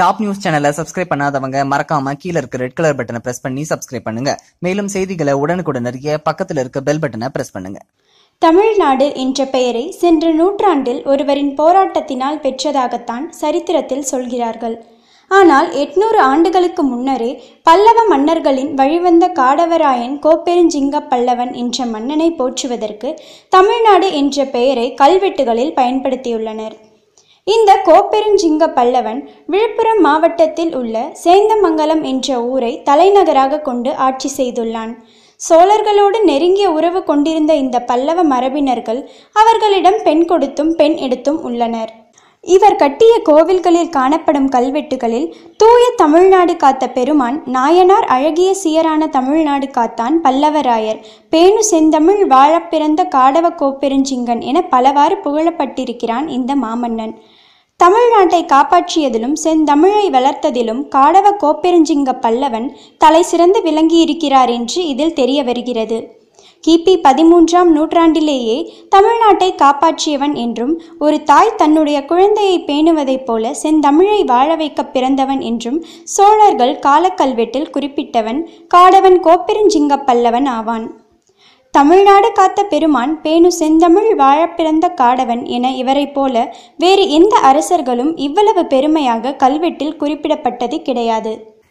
Top news சேனலை subscribe பண்ணாதவங்க மறக்காம கீழே இருக்க ரெட் கலர் பட்டனை பிரஸ் பண்ணி சப்ஸ்கிரைப் பண்ணுங்க. மேலும் செய்திகளை உடனுக்குடன் அறிய பக்கத்தில் இருக்க பெல் பட்டனை பிரஸ் பண்ணுங்க. தமிழ்நாடு என்ற பெயரை சென்ற நூற்றாண்டில் ஒருவரின் போராட்டத்தினால் பெற்றதாகத்தான் சரித்திரத்தில் சொல்கிறார்கள். ஆனால் எட்நூறு ஆண்டுகளுக்கு முன்னரே பல்லவ மன்னர்களின் வழிவந்த காடவராயன் கோப்பெருஞ்சிங்க பல்லவன் என்ற மன்னனை போற்றுவதற்கு தமிழ்நாடு என்ற பெயரை கல்வெட்டுகளில் பயன்படுத்தியுள்ளனர். இந்த கோப்பெருஞ்சிங்க பல்லவன் விழுப்புரம் மாவட்டத்தில் உள்ள சேந்தமங்கலம் என்ற ஊரை தலைநகராக கொண்டு ஆட்சி செய்துள்ளான். சோழர்களோடு நெருங்கிய உறவு கொண்டிருந்த இந்த பல்லவ மரபினர்கள் அவர்களிடம் பெண் கொடுத்தும் பெண் எடுத்தும் உள்ளனர். இவர் கட்டிய கோவில்களில் காணப்படும் கல்வெட்டுகளில் தூய தமிழ்நாடு காத்த பெருமான் நாயனார் அழகிய சீரான தமிழ்நாடு காத்தான் பல்லவராயர் பேணு செந்தமிழ் வாழப்பிறந்த காடவ கோப்பெருஞ்சிங்கன் என பலவாறு புகழப்பட்டிருக்கிறான் இந்த மாமன்னன். தமிழ்நாட்டை காப்பாற்றியதிலும் செந்தமிழை வளர்த்ததிலும் காடவ கோப்பெருஞ்சிங்க பல்லவன் தலை சிறந்து விளங்கியிருக்கிறார் என்று இதில் தெரிய வருகிறது. கிபி பதிமூன்றாம் நூற்றாண்டிலேயே தமிழ்நாட்டை காப்பாற்றியவன் என்றும் ஒரு தாய் தன்னுடைய குழந்தையை பேணுவதைப் போல செந்தமிழை வாழ வைக்க பிறந்தவன் என்றும் சோழர்கள் காலக்கல்வெட்டில் குறிப்பிட்டவன் காடவன் கோப்பெருஞ்சிங்க பல்லவன் ஆவான். தமிழ்நாடு காத்த பெருமான் பேணு செந்தமிழ் வாழப்பிறந்த காடவன் என இவரைப் போல வேறு எந்த அரசர்களும் இவ்வளவு பெருமையாக கல்வெட்டில் குறிப்பிடப்பட்டது கிடையாது.